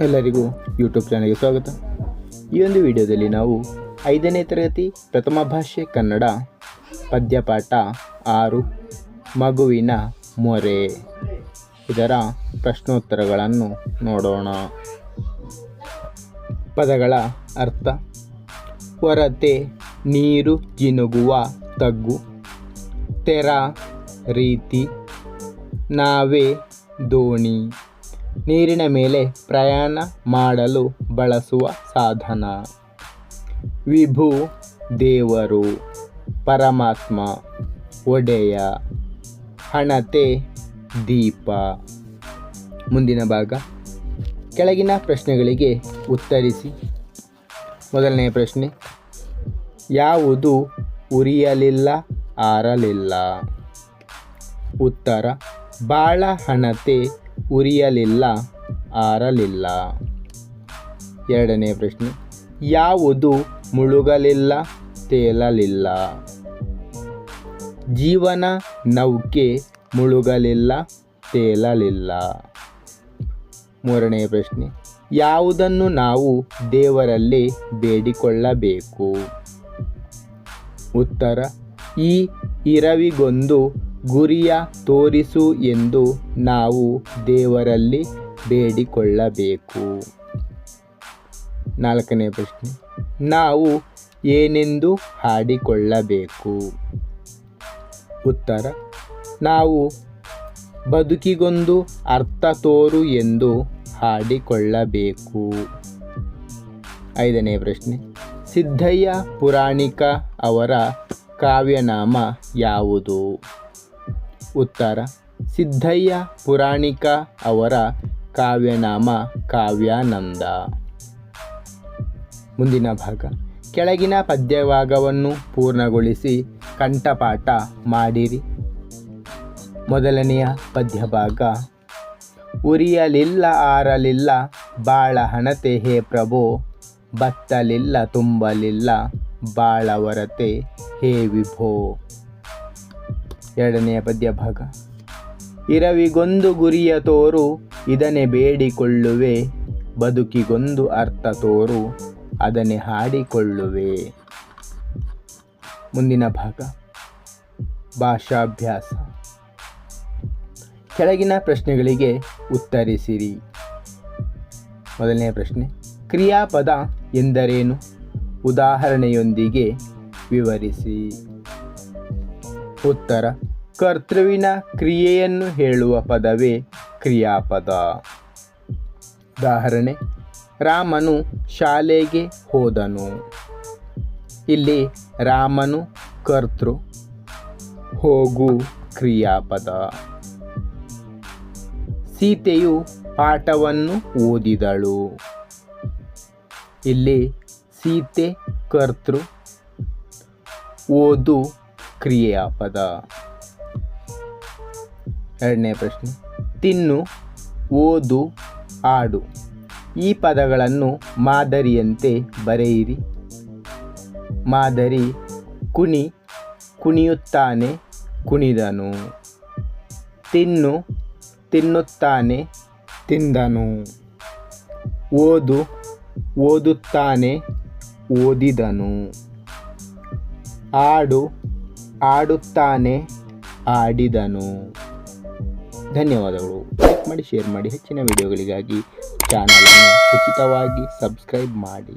ಎಲ್ಲರಿಗೂ ಯೂಟ್ಯೂಬ್ ಚಾನಲ್ಗೆ ಸ್ವಾಗತ. ಈ ಒಂದು ವಿಡಿಯೋದಲ್ಲಿ ನಾವು ಐದನೇ ತರಗತಿ ಪ್ರಥಮ ಭಾಷೆ ಕನ್ನಡ ಪದ್ಯಪಾಠ ಆರು, ಮಗುವಿನ ಮೊರೆ. ಇದರ ಪ್ರಶ್ನೋತ್ತರಗಳನ್ನು ನೋಡೋಣ. ಪದಗಳ ಅರ್ಥ ಹೊರತೆ ನೀರು ಜಿನುಗುವ ತಗ್ಗು, ತೆರ, ರೀತಿ, ನಾವೇ, ದೋಣಿ. ನೀರಿನ ಮೇಲೆ ಪ್ರಯಾಣ ಮಾಡಲು ಬಳಸುವ ಸಾಧನ. ವಿಭು, ದೇವರು, ಪರಮಾತ್ಮ, ಒಡೆಯ, ಹಣತೆ, ದೀಪ. ಮುಂದಿನ ಭಾಗ. ಕೆಳಗಿನ ಪ್ರಶ್ನೆಗಳಿಗೆ ಉತ್ತರಿಸಿ. ಮೊದಲನೆಯ ಪ್ರಶ್ನೆ, ಯಾವುದು ಉರಿಯಲಿಲ್ಲ, ಆರಲಿಲ್ಲ? ಉತ್ತರ, ಬಾಳ ಹಣತೆ ಉರಿಯಲಿಲ್ಲ, ಆರಲಿಲ್ಲ. ಎರಡನೇ ಪ್ರಶ್ನೆ, ಯಾವುದು ಮುಳುಗಲಿಲ್ಲ, ತೇಲಲಿಲ್ಲ? ಜೀವನ ನೌಕೆ ಮುಳುಗಲಿಲ್ಲ, ತೇಲಲಿಲ್ಲ. ಮೂರನೇ ಪ್ರಶ್ನೆ, ಯಾವುದನ್ನು ನಾವು ದೇವರಲ್ಲಿ ಬೇಡಿಕೊಳ್ಳಬೇಕು? ಉತ್ತರ, ಈ ಇರವಿಗೊಂದು ಗುರಿಯ ತೋರಿಸು ಎಂದು ನಾವು ದೇವರಲ್ಲಿ ಬೇಡಿಕೊಳ್ಳಬೇಕು. ನಾಲ್ಕನೇ ಪ್ರಶ್ನೆ. ನಾವು ಏನೆಂದು ಹಾಡಿಕೊಳ್ಳಬೇಕು? ಉತ್ತರ. ನಾವು ಬದುಕಿಗೊಂದು ಅರ್ಥ ತೋರು ಎಂದು ಹಾಡಿಕೊಳ್ಳಬೇಕು. ಐದನೇ ಪ್ರಶ್ನೆ. ಸಿದ್ದಯ್ಯ ಪುರಾಣಿಕ ಅವರ ಕಾವ್ಯನಾಮ ಯಾವುದು? ಉತ್ತರ. ಸಿದ್ಧಯ್ಯ ಪುರಾಣಿಕ ಅವರ ಕಾವ್ಯನಾಮ ಕಾವ್ಯಾನಂದ. ಮುಂದಿನ ಭಾಗ. ಕೆಳಗಿನ ಪದ್ಯಭಾಗವನ್ನು ಪೂರ್ಣಗೊಳಿಸಿ ಕಂಠಪಾಠ ಮಾಡಿರಿ. ಮೊದಲನೆಯ ಪದ್ಯಭಾಗ. ಉರಿಯಲಿಲ್ಲ, ಆರಲಿಲ್ಲ, ಬಾಳ ಹಣತೆ ಹೇ ಪ್ರಭೋ, ಬತ್ತಲಿಲ್ಲ, ತುಂಬಲಿಲ್ಲ ಬಾಳವರತೆ ಹೇ ವಿಭೋ. ಎರಡನೆಯ ಪದ್ಯ ಭಾಗ ಇರವಿಗೊಂದು ಗುರಿಯ ತೋರು, ಇದನ್ನೇ ಬೇಡಿಕೊಳ್ಳುವೆ. ಬದುಕಿಗೊಂದು ಅರ್ಥ ತೋರು, ಅದನ್ನೇ ಹಾಡಿಕೊಳ್ಳುವೆ. ಮುಂದಿನ ಭಾಗ. ಭಾಷಾಭ್ಯಾಸ. ಕೆಳಗಿನ ಪ್ರಶ್ನೆಗಳಿಗೆ ಉತ್ತರಿಸಿರಿ. ಮೊದಲನೆಯ ಪ್ರಶ್ನೆ. ಕ್ರಿಯಾಪದ ಎಂದರೇನು? ಉದಾಹರಣೆಯೊಂದಿಗೆ ವಿವರಿಸಿ. ಉತ್ತರ. ಕರ್ತೃವಿನ ಕ್ರಿಯೆಯನ್ನು ಹೇಳುವ ಪದವೇ ಕ್ರಿಯಾಪದ. ಉದಾಹರಣೆ, ರಾಮನು ಶಾಲೆಗೆ ಹೋದನು. ಇಲ್ಲಿ ರಾಮನು ಕರ್ತೃ, ಹೋಗು ಕ್ರಿಯಾಪದ. ಸೀತೆಯು ಪಾಠವನ್ನು ಓದಿದಳು. ಇಲ್ಲಿ ಸೀತೆ ಕರ್ತೃ, ಓದು ಕ್ರಿಯಾಪದ. ಎರಡನೇ ಪ್ರಶ್ನೆ. ತಿನ್ನು, ಓದು, ಆಡು. ಈ ಪದಗಳನ್ನು ಮಾದರಿಯಂತೆ ಬರೆಯಿರಿ. ಮಾದರಿ, ಕುಣಿ, ಕುಣಿಯುತ್ತಾನೆ, ಕುಣಿದನು. ತಿನ್ನು, ತಿನ್ನುತ್ತಾನೆ, ತಿಂದನು. ಓದು, ಓದುತ್ತಾನೆ, ಓದಿದನು. ಆಡು ಆಡುತ್ತಾನೆ ಆಡಿದನು. ಧನ್ಯವಾದಗಳು. ಲೈಕ್ ಮಾಡಿ ಶೇರ್ ಮಾಡಿ. ಹೆಚ್ಚಿನ ವಿಡಿಯೋಗಳಿಗಾಗಿ ಚಾನಲನ್ನು ಉಚಿತವಾಗಿ ಸಬ್ಸ್ಕ್ರೈಬ್ ಮಾಡಿ.